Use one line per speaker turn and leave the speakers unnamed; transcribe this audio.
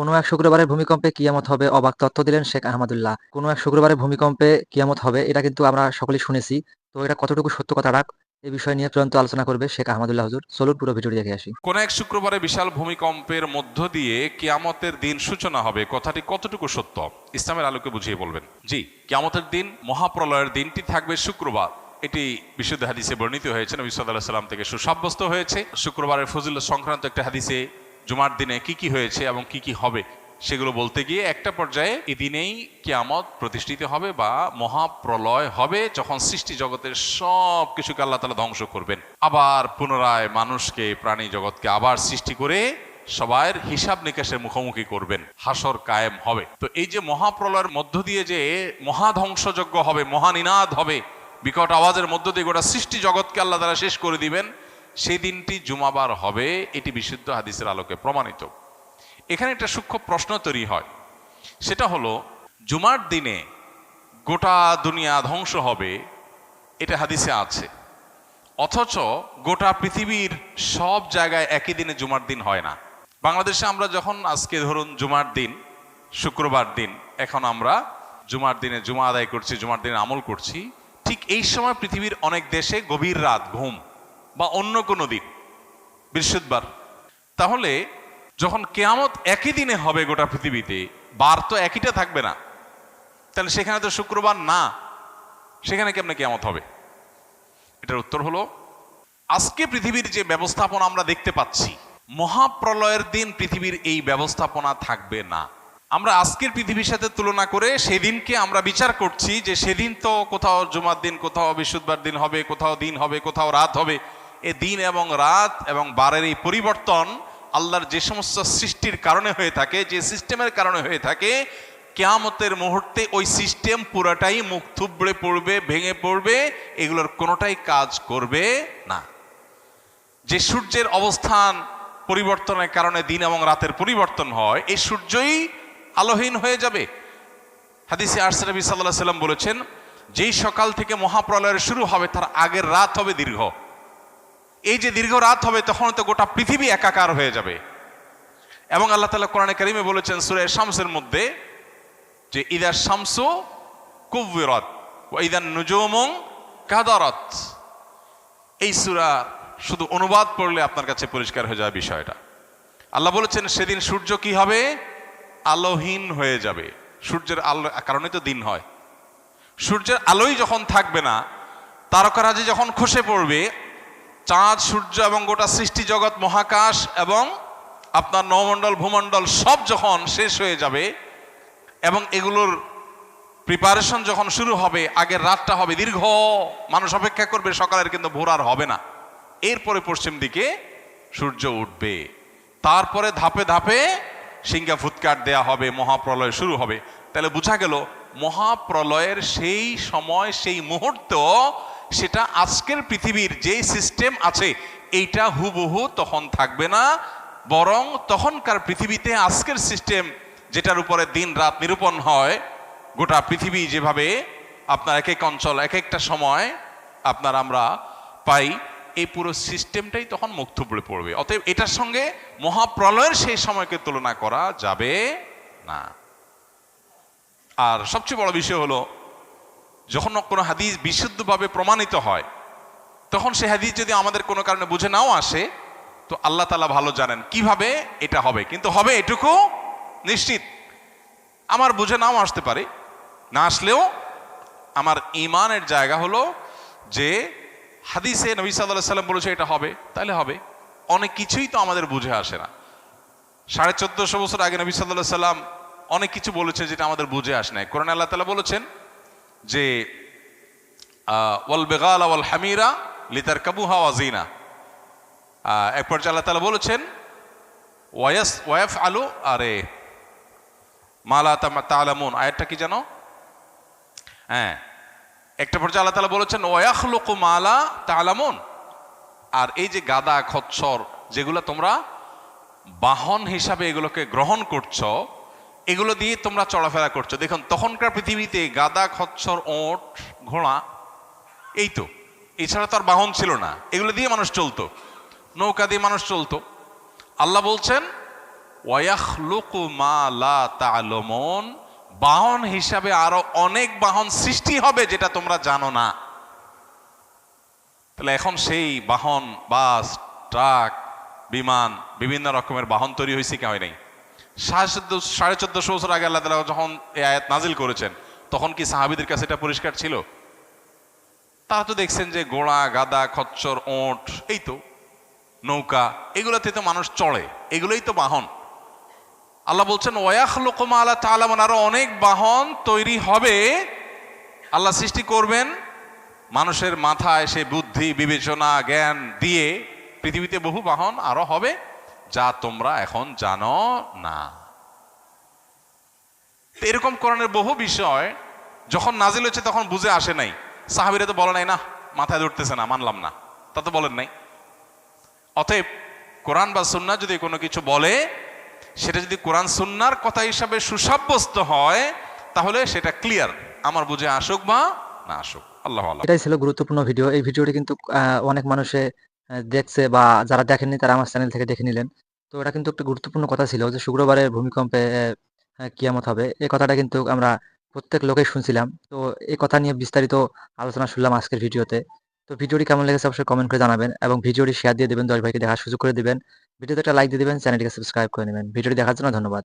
কোনো এক শুক্রবারের ভূমিকম্পে কিয়ামত হবে, অবাক তথ্য দিলেন শেখ আহমদুল্লাহ। কোনো এক শুক্রবারের ভূমিকম্পে কিয়ামত হবে, এটা কিন্তু আমরা সকলেই শুনেছি। তো এটা কতটুকু সত্য কথা রাখ এই বিষয় নিয়ে চূড়ান্ত আলোচনা করবে শেখ আহমদুল্লাহ হুজুর। চলুন পুরো ভিডিও দেখে আসি।
কোন এক শুক্রবারে বিশাল ভূমিকম্পের মধ্য দিয়ে কিয়ামতের দিন সূচনা হবে, কথাটি কতটুকু সত্য? ইসলামের আলোকে বুঝিয়ে বলবেন। জি, কিয়ামতের দিন, মহাপ্রলয়ের দিনটি থাকবে শুক্রবার। এটি বিশুদ্ধ হাদিসে বর্ণিত হয়েছে, নবী সাল্লাহ সাল্লাম থেকে সুসাব্যস্ত হয়েছে। শুক্রবারের ফজিল সংক্রান্ত একটা হাদিসে জুমার দিনে কি কি হয়েছে এবং কি কি হবে সেগুলো বলতে গিয়ে একটা পর্যায়ে এদিনেই দিনেই কিয়ামত প্রতিষ্ঠিত হবে বা মহাপ্রলয় হবে যখন সৃষ্টি জগতের সব কিছুকে আল্লাহ তালা ধ্বংস করবেন। আবার পুনরায় মানুষকে, প্রাণী জগৎকে আবার সৃষ্টি করে সবার হিসাব নিকাশের মুখোমুখি করবেন। হাসর কায়েম হবে। তো এই যে মহাপ্রলয়ের মধ্য দিয়ে যে মহাধ্বংসযজ্ঞ হবে, মহানিনাদ হবে, বিকট আওয়াজের মধ্য দিয়ে গোটা সৃষ্টি জগৎকে আল্লাহ তারা শেষ করে দিবেন সেই দিনটি জুমাবার হবে, এটি বিশুদ্ধ হাদিসের আলোকে প্রমাণিত। এখানে একটা সূক্ষ্ম প্রশ্ন তৈরি হয়। সেটা হলো, জুমার দিনে গোটা দুনিয়া ধ্বংস হবে, এটা হাদিসে আছে। অথচ গোটা পৃথিবীর সব জায়গায় একই দিনে জুমার দিন হয় না। বাংলাদেশে আমরা যখন আজকে ধরুন জুমার দিন, শুক্রবার দিন, এখন আমরা জুমার দিনে জুমা আদায় করছি, জুমার দিনে আমল করছি, ঠিক এই সময় পৃথিবীর অনেক দেশে গভীর রাত, ঘুম বা অন্য কোনো দিন, বৃহস্পতিবার। তাহলে যখন কেয়ামত একই দিনে হবে গোটা পৃথিবীতে, বার তো একইটা থাকবে না। তাহলে সেখানে তো শুক্রবার না, সেখানে কেমনে কেয়ামত হবে? এটার উত্তর হলো, আজকে পৃথিবীর যে ব্যবস্থাপনা আমরা দেখতে পাচ্ছি, মহাপ্রলয়ের দিন পৃথিবীর এই ব্যবস্থাপনা থাকবে না। আমরা আজকের পৃথিবীর সাথে তুলনা করে সেদিনকে আমরা বিচার করছি যে সেদিন তো কোথাও জুমার দিন, কোথাও বৃহস্পতিবার দিন হবে, কোথাও দিন হবে, কোথাও রাত হবে। এ দিন এবং রাত এবং বারের এই পরিবর্তন আল্লাহর যে সমস্ত সৃষ্টির কারণে হয়ে থাকে, যে সিস্টেমের কারণে হয়ে থাকে, কেয়ামতের মুহূর্তে ওই সিস্টেম পুরাটাই মুখ থুবড়ে পড়বে, ভেঙে পড়বে, এগুলোর কোনোটাই কাজ করবে না। যে সূর্যের অবস্থান পরিবর্তনের কারণে দিন এবং রাতের পরিবর্তন হয় এই সূর্যই আলোহীন হয়ে যাবে। হাদিসে সাল্লাহ সাল্লাম বলেছেন, যেই সকাল থেকে মহাপ্রলয়ের শুরু হবে, তার আগের রাত হবে দীর্ঘ। এই যে দীর্ঘ রাত হবে তখন তো গোটা পৃথিবী একাকার হয়ে যাবে। এবং আল্লাহ তালা কোরআনে কারিমে বলেছেন সুরে শামসের মধ্যে যে ইদার শামসু কুবিরত ও ইদার নুজুমং কাদারত। এই সুরা শুধু অনুবাদ পড়লে আপনার কাছে পরিষ্কার হয়ে যাবে বিষয়টা। আল্লাহ বলেছেন, সেদিন সূর্য কি হবে? আলোহীন হয়ে যাবে। সূর্যের আলো, কারণে তো দিন হয়। সূর্যের আলোই যখন থাকবে না, তারকারাজি যখন খসে পড়বে চাঁদ, সূর্য এবং গোটা সৃষ্টি জগৎ, মহাকাশ এবং আপনার নমণ্ডল, ভূমণ্ডল সব যখন শেষ হয়ে যাবে এবং এগুলোর প্রিপারেশন যখন শুরু হবে, আগের রাতটা হবে দীর্ঘ, মানুষ অপেক্ষা করবে, সকালের কিন্তু ভোর আর হবে না। এরপরে পশ্চিম দিকে সূর্য উঠবে। তারপরে ধাপে ধাপে সিংহা ফুৎকার দেয়া হবে, মহাপ্রলয় শুরু হবে। তাহলে বোঝা গেল, মহাপ্রলয়ের সেই সময়, সেই মুহূর্ত সেটা আজকের পৃথিবীর যে সিস্টেম আছে, এইটা হুবহু তখন থাকবে না, বরং তখনকার পৃথিবীতে আজকের সিস্টেম যেটার উপরে দিন রাত নিরূপণ হয়, গোটা পৃথিবী যেভাবে আপনার এক এক অঞ্চল, এক একটা সময় আপনার আমরা পাই, এই পুরো সিস্টেমটাই তখন মুখ থুবড়ে পড়বে। অতএব এটার সঙ্গে মহাপ্রলয়ের সেই সময়কে তুলনা করা যাবে না। আর সবচেয়ে বড় বিষয় হলো যখন কোনো হাদিস বিশুদ্ধভাবে প্রমাণিত হয়, তখন সে হাদিস যদি আমাদের কোনো কারণে বুঝে নাও আসে, তো আল্লাহ তালা ভালো জানেন কীভাবে এটা হবে। কিন্তু হবে এটুকু নিশ্চিত। আমার বুঝে নাও আসতে পারে। না আসলেও আমার ইমানের জায়গা হলো যে হাদিসে নবী সাল্লাহ সাল্লাম বলেছে এটা হবে, তাহলে হবে। অনেক কিছুই তো আমাদের বুঝে আসে না। সাড়ে চোদ্দশো বছর আগে নবী সাল্লাহ সাল্লাম অনেক কিছু বলেছে যেটা আমাদের বুঝে আসে না কোরআন আল্লাহ তালা বলেছেন যে ওয়াল বেগাল ওয়াল হামিরা লিতার কাবুহা ওয়াজিনা এক পর্যায়ে আল্লাহ তালা বলেছেন ওয়াস ওয়াফ আলু আরে মালা তালামুন আয়াতটা কি জানো? হ্যাঁ একটা পর্যায়ে আল্লাহ তালা বলেছেন ওয়াখলুক মালা তালামুন আর এই যে গাদা, খচ্ছর, যেগুলো তোমরা বাহন হিসাবে এগুলোকে গ্রহণ করছ এগুলো দিয়ে তোমরা চলাফেরা করছ। দেখুন, তখনকার পৃথিবীতে গাদা, খচ্ছর, ওট, ঘোড়া, এই তো। এছাড়া তো আর বাহন ছিল না। এগুলো দিয়ে মানুষ চলতো। নৌকা দিয়ে মানুষ চলতো। আল্লাহ বলছেন ওয়াখলুকু বাহন হিসাবে আরও অনেক বাহন সৃষ্টি হবে যেটা তোমরা জানো না। তাহলে এখন সেই বাহন, বাস, ট্রাক, বিমান, বিভিন্ন রকমের বাহন তৈরি হয়েছে কি হয় নাই? সাড়ে চোদ্দ, সাড়ে চোদ্দশো বছর আগে আল্লাহ তালা যখন এই আয়াত নাজিল করেছেন, তখন কি সাহাবিদের কাছে এটা পরিষ্কার ছিল? তারা তো দেখছেন যে ঘোড়া গাদা খচ্চর, ওঁট, এই তো, নৌকা, এগুলোতে তো মানুষ চড়ে, এগুলোই তো বাহন। আল্লাহ বলছেন ওয়াখ লোকমা আল্লাহ তালামান আরও অনেক বাহন তৈরি হবে। আল্লাহ সৃষ্টি করবেন মানুষের মাথায় সে বুদ্ধি, বিবেচনা, জ্ঞান দিয়ে পৃথিবীতে বহু বাহন আরও হবে। যা তোমরা এখন জানো না। এরকম করণের বহু বিষয় যখন নাজিল হচ্ছে তখন বুঝে আসে নাই। সাহাবিরা তো বলে নাই, না, মাথায় ধরতেছে না, মানলাম না। তা তো বলেন নাই। অতএব কোরআন বা সুন্না যদি কোনো কিছু বলে, সেটা যদি কোরআন সুন্নার কথা হিসাবে সুসাব্যস্ত হয়, তাহলে সেটা ক্লিয়ার আমার বুঝে আসুক বা না আসুক। আল্লাহ
এটাই ছিল গুরুত্বপূর্ণ ভিডিও। এই ভিডিওটি কিন্তু অনেক মানুষে দেখছে বা যারা দেখেননি তারা আমার চ্যানেল থেকে দেখে নিলেন। তো এটা কিন্তু একটা গুরুত্বপূর্ণ কথা ছিল যে শুক্রবারের ভূমিকম্পে কিয়ামত হবে। এই কথাটা কিন্তু আমরা প্রত্যেক লোকেই শুনছিলাম। তো এই কথা নিয়ে বিস্তারিত আলোচনা শুনলাম আজকের ভিডিওতে। তো ভিডিওটি কেমন লেগেছে অবশ্যই কমেন্ট করে জানাবেন এবং ভিডিওটি শেয়ার দিয়ে দেবেন দশ ভাইকে দেখার সুযোগ করে দেবেন। ভিডিওতে একটা লাইক দিয়ে দিবেন চ্যানেলটিকে সাবস্ক্রাইব করে নেবেন। ভিডিওটি দেখার জন্য ধন্যবাদ।